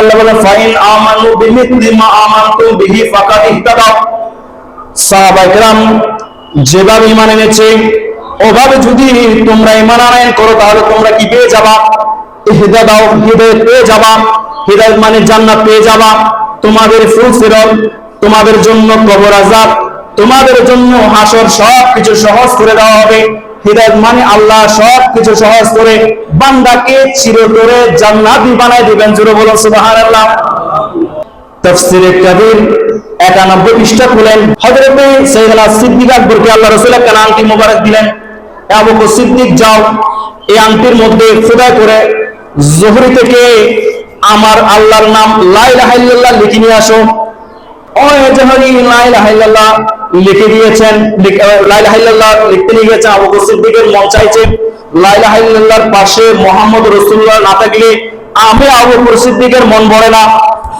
আল্লাহ বলেন ফাইন আমানু বিমিথলি মা আমানতু বিহি ফাকাদ ইহতাদাও সাহাবা کرام যেভাবে ঈমান এনেছে ওভাবে যদি তোমরা ঈমান আনয়ন করো তাহলে তোমরা কি পেয়ে যাবা ইহদা দাও হিদায়াত পেয়ে যাবা হিদায়াত মানে জান্নাত পেয়ে যাবা তোমাদের ফুলফিরত তোমাদের জন্য কবর আযাব তোমাদের জন্য হাসর সব কিছু সহজ করে দেওয়া হবে হিদায়াত মানে আল্লাহ সব কিছু সহজ করে বান্দাকে চিরতরে জান্নাতি বানায় দিবেন, জোরে বলো সুবহানাল্লাহ। তফসিরে সিদ্দিক আকবরকে আল্লাহ মোবারক দিলেন। সিদ্দিক এই আংটির মধ্যে করে জোহরি থেকে আমার আল্লাহর নাম লা ইলাহা ইল্লাল্লাহ লিখে নিয়ে আসো। ওই জোহরি লিখে দিয়েছেন লিখ- আহ, লা লিখতে নিয়ে গেছে আবু সিদ্দিকের মন চাইছে লা ইলাহা পাশে মোহাম্মদ রসুল্লাহ না থাকলে আমি আবু সিদ্দিকের মন ভরে না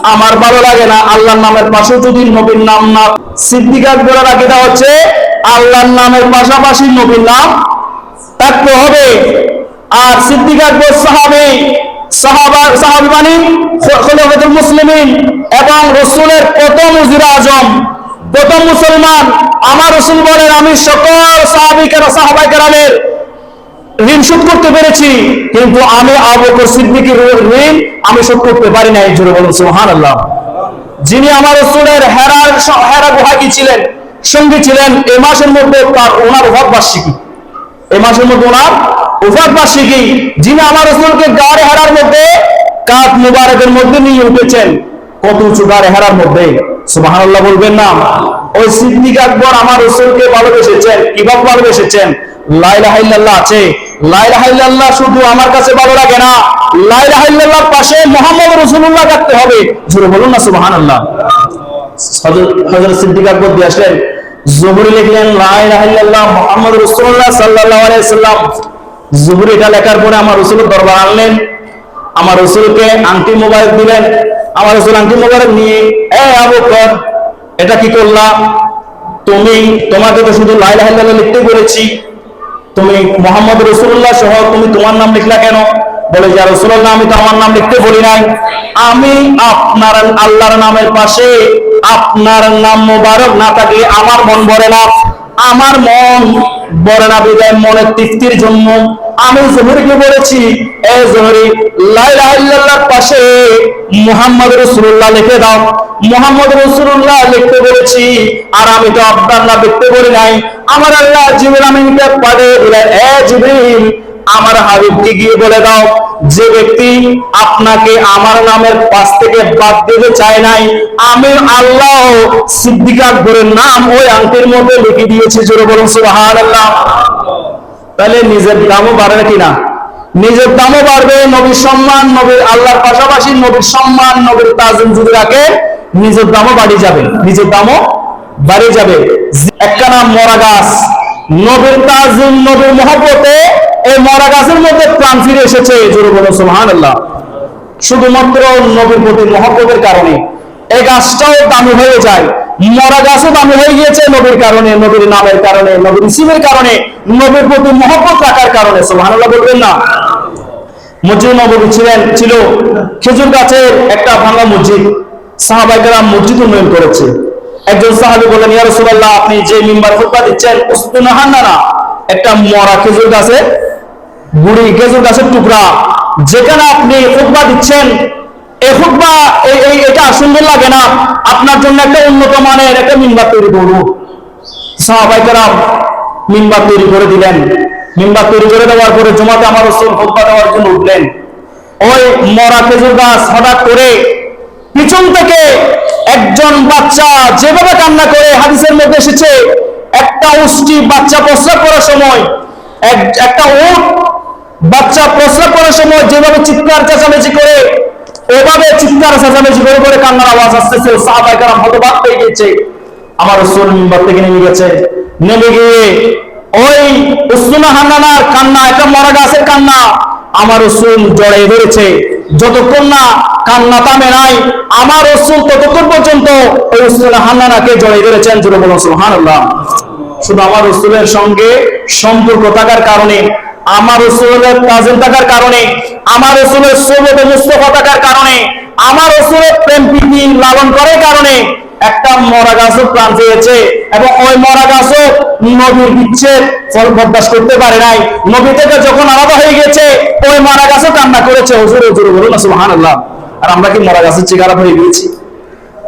আমার ভালো লাগে না আল্লাহর নামের পাশে যদি নবীর নাম না সিদ্দিক আকবরের আকিদা হচ্ছে আল্লাহর নামের পাশাপাশি নবীর নাম থাকতে হবে। আর সিদ্দিক আকবর সাহাবী সাহাবা সাহাবী মানে খলিফাতুল মুসলিমিন এবং রসুলের প্রথম উজির আজম। প্রথম মুসলমান, আমার রাসূল বলেন, আমি সকল সাহাবীকের সাহাবায়ে কেরামের ঋণ শোধ করতে পেরেছি, কিন্তু আমি আবু বকর ঋণ আমি শোধ করতে পারি নাই। জোরে বলুন, সুবহানাল্লাহ। যিনি আমার রাসূলের হেরার হেরা গুহা কি ছিলেন, সঙ্গী ছিলেন এই মাসের মধ্যে তার ওনার ওফাত বার্ষিকী এই মাসের মধ্যে ওনার ওফাত বার্ষিকী যিনি আমার রাসূলকে গাড়ে হেরার মধ্যে কাত মুবারকের মধ্যে নিয়ে উঠেছেন কত উঁচু গাড়ে হেরার মধ্যে? সুবহানাল্লাহ বলবেন না। ওই সিদ্দিক আকবর আমার রাসূলকে ভালোবেসেছেন। কীভাবে ভালোবেসেছেন? শুধু আমার কাছে ভালো দিয়ে আসলেন। লিখলেন মুহাম্মদ আলাইহি সাল্লাম লেখার পরে আমার রাসূলের দরবার আনলেন। আমার রাসূলকে আংটি মোবারক দিলেন। আমার রাসূল আংটি মোবারক নিয়ে, এ আবু এটা কি করলা? তুমি, তোমাকে তো শুধু লা ইলাহা লিখতে বলেছি। তুমি মোহাম্মদ রসুল্লাহ সহ তুমি তোমার নাম লিখলা কেন? বলে যে রসুল্লাহ আমি তো আমার নাম লিখতে বলি নাই। আমি আপনার আল্লাহর নামের পাশে আপনার নাম মোবারক না থাকলে আমার মন ভরে না। আমার মন ভরে না, বিদায় মনের তৃপ্তির জন্য আমি জহুরিকে বলেছি, এ জহুরি লাইলাহার পাশে মুহাম্মদ রসুল্লাহ লিখে দাও। মুহাম্মদ রসুল্লাহ লিখতে বলেছি, আর আমি তো আপনার নাম লিখতে বলি নাই। আমার আল্লাহ জিবরিল আমিনকে পাঠিয়ে দিলেন, এ জিবরিল, আমার হাবিবকে গিয়ে বলে দাও, যে ব্যক্তি আপনাকে আমার নামের পাশ থেকে বাদ দিতে চায় নাই, আমি আল্লাহ সিদ্দিক আকবরের নাম ওই আংটির মধ্যে লিখে দিয়েছি। জোরে বলুন সুবহানাল্লাহ। তাহলে নিজের দামও বাড়বে কিনা? নিজের দামও বাড়বে, নবীর সম্মান, নবীর আল্লাহর পাশাপাশি নবীর সম্মান, নবীর তাজিম যদি রাখে, নিজের দামও বাড়ি যাবে, নিজের দামও বাড়ি যাবে। একটা নাম মরা গাছ, নবীর তাজিম, নবীর মহব্বতে এই মরা গাছের মধ্যে প্রাণ ফিরে এসেছে। বলো আল্লাহ শুধুমাত্র নবীর প্রতি মহব্বতের কারণে। এই গাছটাও দামি হয়ে যায়। মরা গাছও দামি হয়ে গিয়েছে নবীর কারণে, নবীর নামের কারণে, নবীর ইসিমের কারণে, নবীর প্রতি মহব্বত রাখার কারণে, সুবহানাল্লাহ বলবেন না। মসজিদ নবী ছিলেন, ছিল খেজুর গাছের একটা ভাঙা মসজিদ। সাহাবাইকারা মসজিদ উন্নয়ন করেছে। একজন সাহাবি বলেন ইয়া রাসূলুল্লাহ, আপনি যে মিম্বার খুতবা দিচ্ছেন উসতুনাহান না না একটা মরা খেজুর গাছে বুড়ি খেজুর গাছের টুকরা, যেখানে আপনি খুতবা দিচ্ছেন এই খুতবা, এই এটা সুন্দর লাগে না। আপনার জন্য একটা উন্নত মানের একটা মিম্বার তৈরি করব। সাহাবাইকারা মিম্বার তৈরি করে দিলেন। মিম্বার তৈরি করে দেওয়ার পরে জমাতে আমার রসুল খুতবা দেওয়ার জন্য উঠলেন। ওই মরা খেজুর গাছ হঠাৎ করে পিছন থেকে একজন বাচ্চা যেভাবে কান্না করে হাদিসের মধ্যে এসেছে, একটা উষ্টি বাচ্চা প্রস্রাব করার সময়, এক- একটা উট বাচ্চা প্রস্রাব করার সময় যেভাবে চিৎকার চেঁচামেচি করে ওভাবে চিৎকার চেঁচামেচি করে করে কান্নার আওয়াজ আসতেছে সাহাবাই কারাম হতবাক পেয়ে গেছে আমার রসুল মিম্বার থেকে নেমে গেছে নেমে গিয়ে ওই উসুনা হান্নানার কান্না, একটা মরা গাছের কান্না, আমার রসুল জড়াই ধরেছে। যতক্ষণ না কান্না থামে নাই, আমার রসুল ততক্ষণ পর্যন্ত ওই উসুনা হান্নানাকে জড়াই ধরেছেন। জোরে বলুন, সুবহানাল্লাহ। শুধু আমার রসুলের সঙ্গে সম্পর্ক থাকার কারণে, আমার রসুলের তাজিম থাকার কারণে আমার রসুলের সোবত মুস্তফা থাকার কারণে, আমার রসুলের প্রেম প্রীতি লালন করার কারণে একটা মরা গাছও প্রাণ পেয়েছে এবং ওই মরা গাছও নবীর বিচ্ছেদ ফল করতে পারে নাই। নবী থেকে যখন আলাদা হয়ে গেছে, ওই মরা গাছও কান্না করেছে। হুজুর হুজুর, বলুন সুবহানাল্লাহ। আর আমরা কি মরা গাছের চিকারা হয়ে গিয়েছি?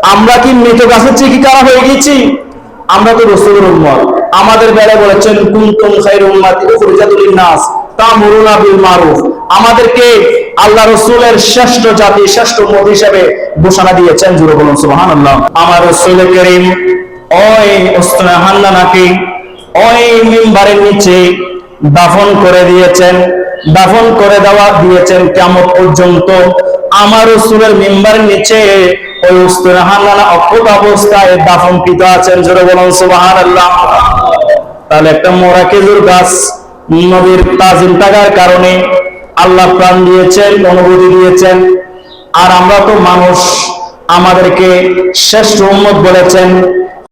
আমরা কি মৃত গাছের চিকিকারা হয়ে গিয়েছি? আমরা তো রসুলের উম্মত। আমাদের বেলায় বলেছেন, কুনতুম খায়রুম উম্মাতি উখরিজাত লিন-নাস, তা'মুরুনা বিল মারুফ। আমাদেরকে আল্লাহ রসুলের শ্রেষ্ঠ জাতি, শ্রেষ্ঠ উম্মত হিসেবে ঘোষণা দিয়েছেন। জুড়ে বলুন, সুবহানাল্লাহ। আমার রসুল করিম, ওই মিম্বারের নিচে দাফন করে দিয়েছেন। দাফন করে দেওয়া দিয়েছেন কেমন পর্যন্ত। আমার রসুলের মিম্বারের নিচে ওই উস্তুরা হান্নানা অক্ষত অবস্থায় দাফনকৃত আছেন। জোরে বলুন, সুবহানাল্লাহ। তাহলে একটা মোরা খেজুর গাছ নদীর তাজিম থাকার কারণে আল্লাহ প্রাণ দিয়েছেন অনুভূতি দিয়েছেন। আর আমরা তো মানুষ আমাদেরকে শ্রেষ্ঠ উন্মত বলেছেন।